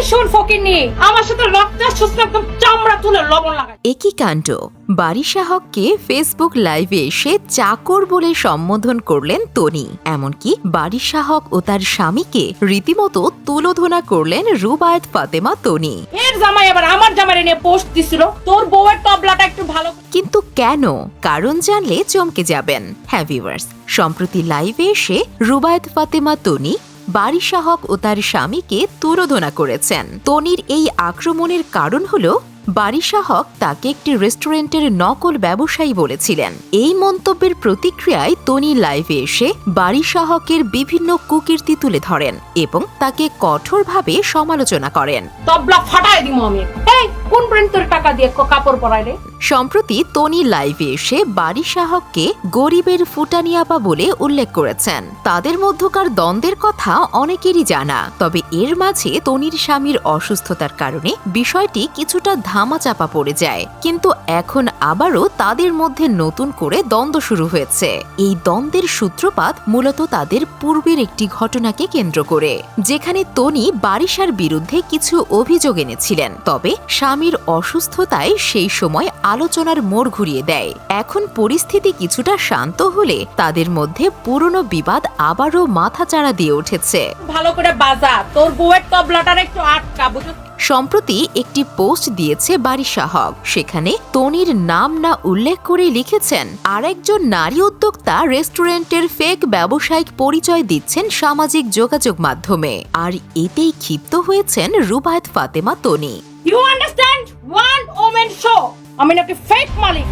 এই শোন ফকিরনি আমার সাথে রক্ত সুস্থ একদম চামড়া তুলে লবণ লাগাই। একই কাণ্ড বারিশা হককে ফেসবুক লাইভে এসে চাকর বলে সম্বোধন করলেন তনি। এমনকি বারিশা হক ও তার স্বামীকে রীতিমতো তুলোধনা করলেন রুবায়েত ফাতেমা তনি। এর জামাই আবার আমার জামাই নিয়ে পোস্ট দিছিল তোর বউয়ের তবলাটা একটু ভালো কিন্তু কেন? কারণ জানলে চমকে যাবেন। হ্যাঁ ভিউয়ার্স সম্প্রতি লাইভে এসে রুবায়েত ফাতেমা তনি বারিশা হক ও তার স্বামীকে তুরোধনা করেছেন। তনির এই আক্রমণের কারণ হল বারিশা হক তাকে একটি রেস্টুরেন্টের নকল ব্যবসায়ী বলেছিলেন। এই মন্তব্যের প্রতিক্রিয়ায় তনি লাইভে এসে বারিশা হকের বিভিন্ন কুকীর্তি তুলে ধরেন এবং তাকে কঠোরভাবে সমালোচনা করেন। তবলা ফাটাই দিমু আমি। কোন ব্র্যান্ড তোর টাকা দিয়ে কাপড় পরাই রে? সম্প্রতি তনি লাইভে এসে বাড়ি শাহককে গরিবের বলে উল্লেখ করেছেন। তাদের মধ্যকার দ্বন্দ্বের কথা অনেকেরই জানা, তবে এর মাঝে তনির স্বামীর অসুস্থতার কারণে বিষয়টি কিছুটা ধামাচাপা পড়ে যায়। কিন্তু এখন আবারও তাদের মধ্যে নতুন করে দ্বন্দ্ব শুরু হয়েছে। এই দ্বন্দ্বের সূত্রপাত মূলত তাদের পূর্বের একটি ঘটনাকে কেন্দ্র করে, যেখানে তনি বারিশার বিরুদ্ধে কিছু অভিযোগ এনেছিলেন। তবে স্বামীর অসুস্থতায় সেই সময় আলোচনার মোড় ঘুরিয়ে দেয়। এখন পরিস্থিতি কিছুটা শান্ত হলে তাদের মধ্যে পুরনো বিবাদ আবারও মাথাচাড়া দিয়ে উঠেছে। ভালো করে বাজা। তোর বউয়ের তবলাটার একটু আটকা সম্প্রতি একটি পোস্ট দিয়েছে বারিশা হক সেখানে তনির নাম না উল্লেখ করে লিখেছেন আরেকজন নারী উদ্যোক্তা রেস্টুরেন্টের ফেক ব্যবসায়িক পরিচয় দিচ্ছেন সামাজিক যোগাযোগ মাধ্যমে। আর এতেই ক্ষিপ্ত হয়েছেন Rubayat Fatema Toni. One women show আমি নাকি ফেক মালিক।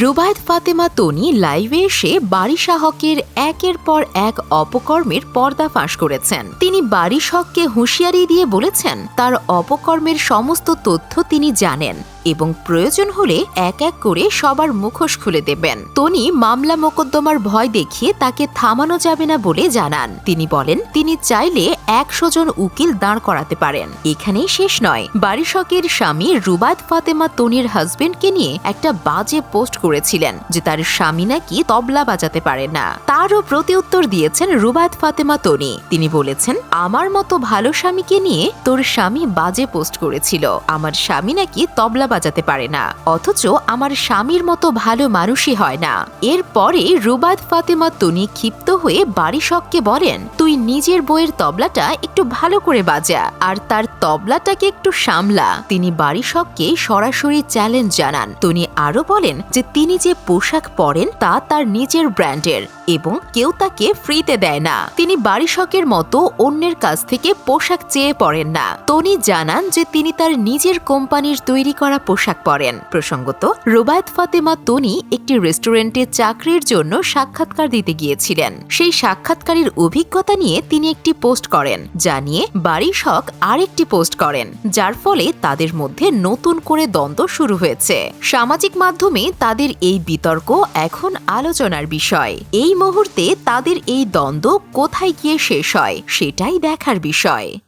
রুবায়ত, ফাতেমা, তনি লাইভে এসে বারিশা হকের একের পর এক অপকর্মের পর্দা ফাঁস করেছেন। তিনি বারিশ হককে হুঁশিয়ারি দিয়ে বলেছেন, তার অপকর্মের সমস্ত তথ্য তিনি জানেন। এবং প্রয়োজন হলে এক এক করে সবার মুখোশ খুলে দেবেন। তনি মামলা মোকদ্দমার ভয় দেখিয়ে তাকে থামানো যাবে না বলে জানান। তিনি বলেন, তিনি চাইলে একশো জন উকিল দাঁড় করাতে পারেন। এখানেই শেষ নয়। বারিশকের স্বামী রুবাদ ফাতেমা তনির হাজবেন্ডকে নিয়ে একটা বাজে পোস্ট করেছিলেন যে তার স্বামী নাকি তবলা বাজাতে পারে না। তারও প্রতিউত্তর দিয়েছেন রুবাদ ফাতেমা তনি। তিনি বলেছেন আমার মতো ভালো স্বামীকে নিয়ে তোর স্বামী বাজে পোস্ট করেছিল। আমার স্বামী নাকি তবলা বাজাতে পারে না, অথচ আমার স্বামীর মতো ভালো মানুষই হয় না। এরপরে রুবাদ ফাতেমা তনি ক্ষিপ্ত হয়ে বারিশককে বলেন, তুই নিজের বইয়ের তবলাটা একটু ভালো করে বাজা, আর তার তবলাটাকে একটু সামলা। তিনি বারিশককে সরাসরি চ্যালেঞ্জ জানান। তনি আরও বলেন যে, তিনি যে পোশাক পরেন তা তার নিজের ব্র্যান্ডের এবং কেউ তাকে ফ্রিতে দেয় না। তিনি বারিশকের মতো অন্যের কাছ থেকে পোশাক চেয়ে পরেন না। তনি জানান যে তিনি তার নিজের কোম্পানির তৈরি করা পোশাক পরেন। প্রসঙ্গত, রোবায়ত ফাতেমা তনি একটি রেস্টুরেন্টে চাকরির জন্য সাক্ষাৎকার দিতে গিয়েছিলেন। সেই সাক্ষাৎকারের অভিজ্ঞতা নিয়ে তিনি একটি পোস্ট করেন, যা নিয়ে বারিশ আরেকটি পোস্ট করেন, যার ফলে তাদের মধ্যে নতুন করে দ্বন্দ্ব শুরু হয়েছে। সামাজিক মাধ্যমে তাদের এই বিতর্ক এখন আলোচনার বিষয়। এই মুহূর্তে তাদের এই দ্বন্দ্ব কোথায় গিয়ে শেষ হয় সেটাই দেখার বিষয়।